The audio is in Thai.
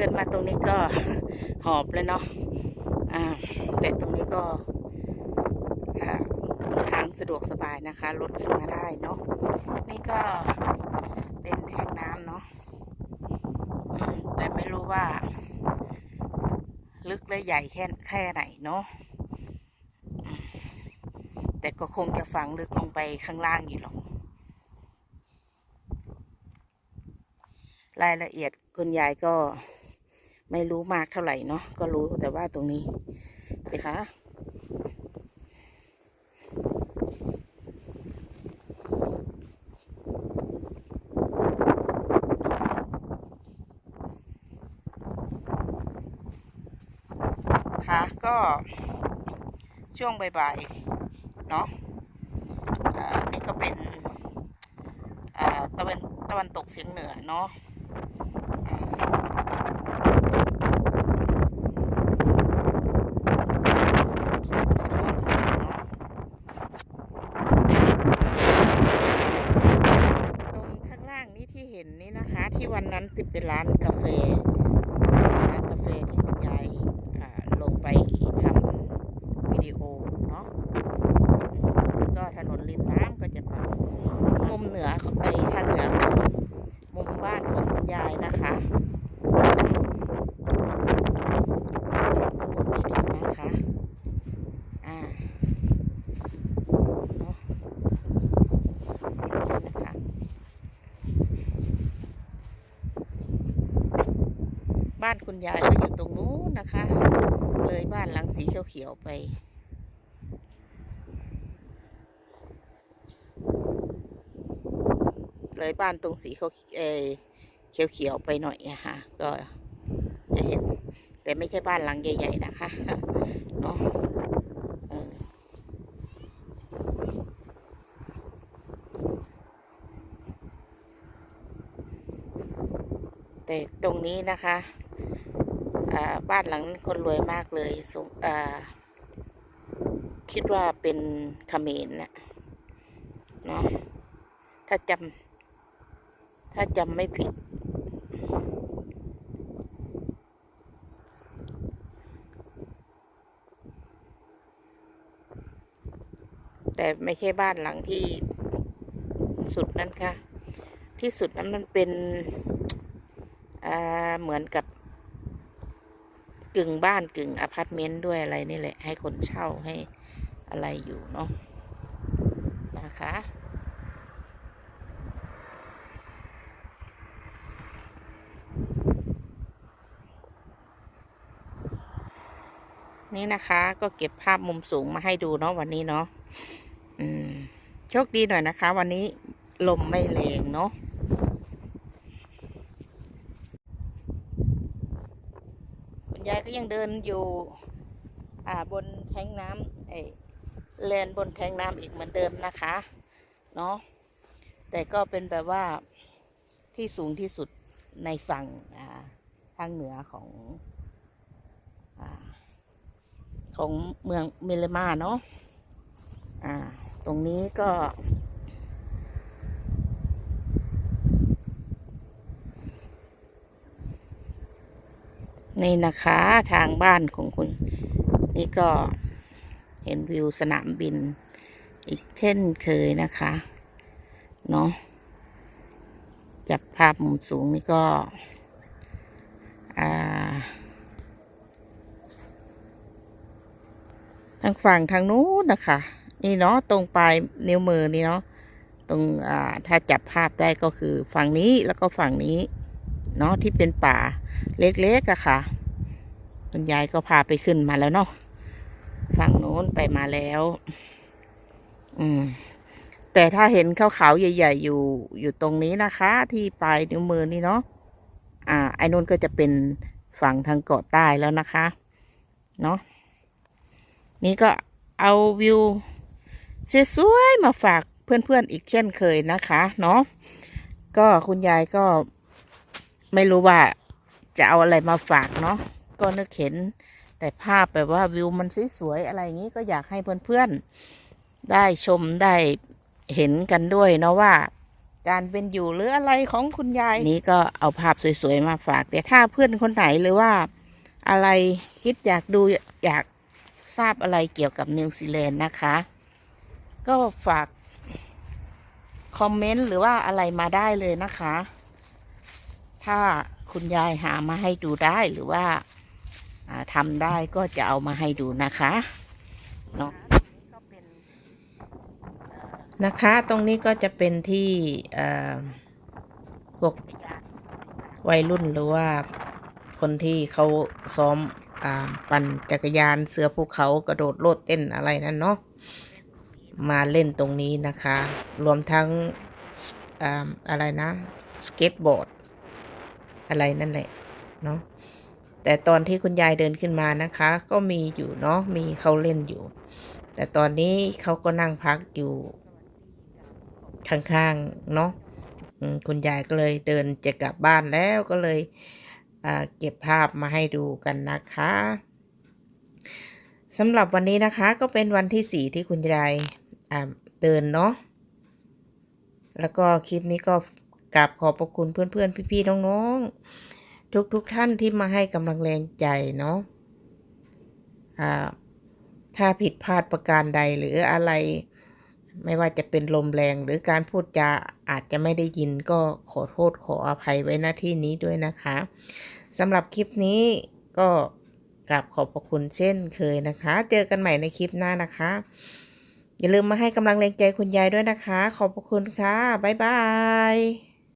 ดินมาตรงนี้ก็หอบเลยเนาะอ่าแต่ตรงนี้ก็ทางสะดวกสบายนะคะรถขึ้นมาได้เนาะนี่ก็เป็นแท่งน้ำเนาะแต่ไม่รู้ว่า ลึกและใหญ่แค่แค่ไหนเนาะแต่ก็คงจะฝังลึกลงไปข้างล่างอยู่หรอกรายละเอียดคุณยายก็ ไม่รู้มากเท่าไหร่เนาะก็รู้แต่ว่าตรงนี้นะคะค่ะก็ช่วงบ่ายๆเนาะอ่านี่ก็เป็นอ่าตะวันตะวันตกเฉียงเหนือเนาะท้อนแสงเนาะตรงข้างล่างนี้ที่เห็นนี่นะคะ ที่วันนั้นติดเป็นร้านกาแฟ ร้านกาแฟที่คุณยายอ่าลงไปทำวิดีโอเนาะอืมแล้วก็ถนนริมน้ำก็จะไปมุมเหนือของไปทางเหนือของมุมบ้านของคุณยายนะคะข้างบนนี้ดูนะคะ อ่าเนาะนะคะ บ้านคุณยายก็อยู่ตรงนู้นนะคะ เลยบ้านหลังสีเขียวๆไป เลยบ้านตรงสีเขาเอเขียวๆไปหน่อยอะค่ะ ก็จะเห็น แต่ไม่ใช่บ้านหลังใหญ่ ๆ นะคะเนาะแต่ตรงนี้นะคะ บ้านหลังนั้นคนรวยมากเลยสงคิดว่าเป็นเขมรน่ะเนาะถ้าจำถ้าจำไม่ผิด แต่ไม่ใช่บ้านหลังที่สุดนั้นค่ะ ที่สุดนั้นมันเป็นเหมือนกับ กึ่งบ้านกึ่งอพาร์ตเมนต์ด้วยอะไรนี่แหละ ให้คนเช่าให้อะไรอยู่เนาะนะคะนี่นะคะก็เก็บภาพมุมสูงมาให้ดูเนาะวันนี้เนาะโชคดีหน่อยนะคะ วันนี้ลมไม่แรงเนาะคุณ ยายก็ยังเดินอยู่อ่าบนแทงน้ำไอ้แลนบนแทงน้ำอีกเหมือนเดิมนะคะเนาะแต่ก็เป็นแบบว่าที่สูงที่สุดในฝั่งอ่าทางเหนือของอ่าของเมืองเมลมาเนาะอ่าตรงนี้ก็ นี่นะคะทางบ้านของคุณ นี่ก็เห็นวิวสนามบิน อีกเช่นเคยนะคะ เนาะจับภาพมุมสูงนี่ก็ทางฝั่งทางนู้นนะคะ นี่เนาะตรงปลายนิ้วมือนี่เนาะตรงถ้าจับภาพได้ก็คือฝั่งนี้แล้วก็ฝั่งนี้ เนาะที่เป็นป่าเล็กๆอะค่ะ คุณยายก็พาไปขึ้นมาแล้วเนาะฝั่งโน้นไปมาแล้ว อืม แต่ถ้าเห็นขาวๆใหญ่ ๆ อยู่อยู่ตรงนี้นะคะ ที่ปลายนิ้วมือนี่เนาะอ่า ไอ้นู้นก็จะเป็นฝั่งทางเกาะใต้แล้วนะคะ เนาะนี่ก็เอาวิวสวยๆมาฝากเพื่อนๆอีกเช่นเคยนะคะ เนาะก็คุณยายก็ ไม่รู้ว่าจะเอาอะไรมาฝากเนาะก็นึกเห็น แต่ภาพแบบว่าวิวมันสวยๆอะไรอย่างนี้ก็อยากให้เพื่อนๆได้ชมได้เห็นกันด้วยเนาะว่า การเป็นอยู่หรืออะไรของคุณยายนี้ก็เอาภาพสวยๆมาฝาก แต่ถ้าเพื่อนคนไหนหรือว่าอะไรคิดอยากดูอยากทราบอะไรเกี่ยวกับนิวซีแลนด์นะคะ ก็ฝากคอมเมนต์หรือว่าอะไรมาได้เลยนะคะ ถ้าคุณยายหามาให้ดูได้หรือว่าอ่าทำได้ก็จะเอามาให้ดูนะคะเนาะนะคะ ตรงนี้ก็จะเป็นที่พวกวัยรุ่นหรือว่าคนที่เขาซ้อมอปั่นจักรยานเสือภูเขากระโดดโลดเต้นอะไรนั่นเนาะมาเล่นตรงนี้นะคะ รวมทั้งออะไรนะ สเก็ตบอร์ด อะไรนั่นแหละเนาะแต่ตอนที่คุณยายเดินขึ้นมานะคะ ก็มีอยู่เนาะมีเขาเล่นอยู่ แต่ตอนนี้เขาก็นั่งพักอยู่ข้างๆเนาะคุณยายก็เลยเดินจะกลับบ้านแล้วก็เลยเก็บภาพมาให้ดูกันนะคะสำหรับวันนี้นะคะก็เป็นวันที่สี่ที่คุณยายเดินเนาะแล้วก็คลิปนี้ก็ กราบขอบพระคุณเพื่อนๆ พี่ๆ น้องๆ ทุกๆท่านที่มาให้กำลังแรงใจเนาะถ้าผิดพลาดประการใดหรืออะไรไม่ว่าจะเป็นลมแรงหรือการพูดจาอาจจะไม่ได้ยินก็ขอโทษขออภัยไว้หน้าที่นี้ด้วยนะคะสำหรับคลิปนี้ก็กราบขอบพระคุณเช่นเคยนะคะ เจอกันใหม่ในคลิปหน้านะคะ อย่าลืมมาให้กำลังแรงใจคุณยายด้วยนะคะ ขอบพระคุณค่ะ บ๊ายบาย